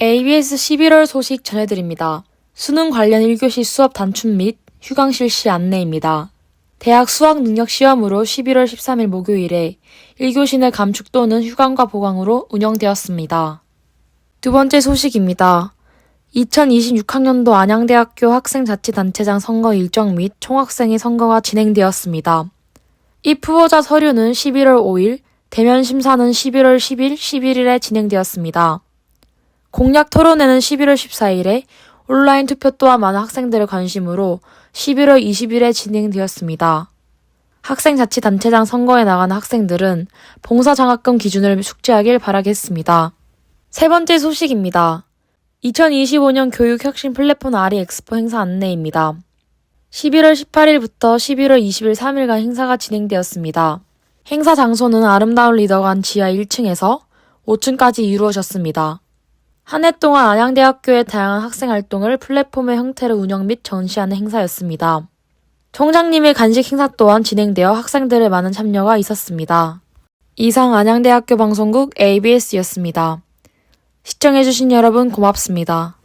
ABS 11월 소식 전해드립니다. 수능 관련 1교시 수업 단축 및 휴강 실시 안내입니다. 대학 수학 능력 시험으로 11월 13일 목요일에 1교시 내 감축 또는 휴강과 보강으로 운영되었습니다. 두 번째 소식입니다. 2026학년도 안양대학교 학생자치단체장 선거 일정 및 총학생회 선거가 진행되었습니다. 입 후보자 서류는 11월 5일, 대면 심사는 11월 10일, 11일에 진행되었습니다. 공약 토론회는 11월 14일에 온라인 투표 또한 많은 학생들의 관심으로 11월 20일에 진행되었습니다. 학생자치단체장 선거에 나가는 학생들은 봉사장학금 기준을 숙지하길 바라겠습니다. 세 번째 소식입니다. 2025년 교육혁신 플랫폼 아리 엑스포 행사 안내입니다. 11월 18일부터 11월 20일 3일간 행사가 진행되었습니다. 행사 장소는 아름다운 리더관 지하 1층에서 5층까지 이루어졌습니다. 한 해 동안 안양대학교의 다양한 학생 활동을 플랫폼의 형태로 운영 및 전시하는 행사였습니다. 총장님의 간식 행사 또한 진행되어 학생들의 많은 참여가 있었습니다. 이상 안양대학교 방송국 ABS였습니다. 시청해주신 여러분 고맙습니다.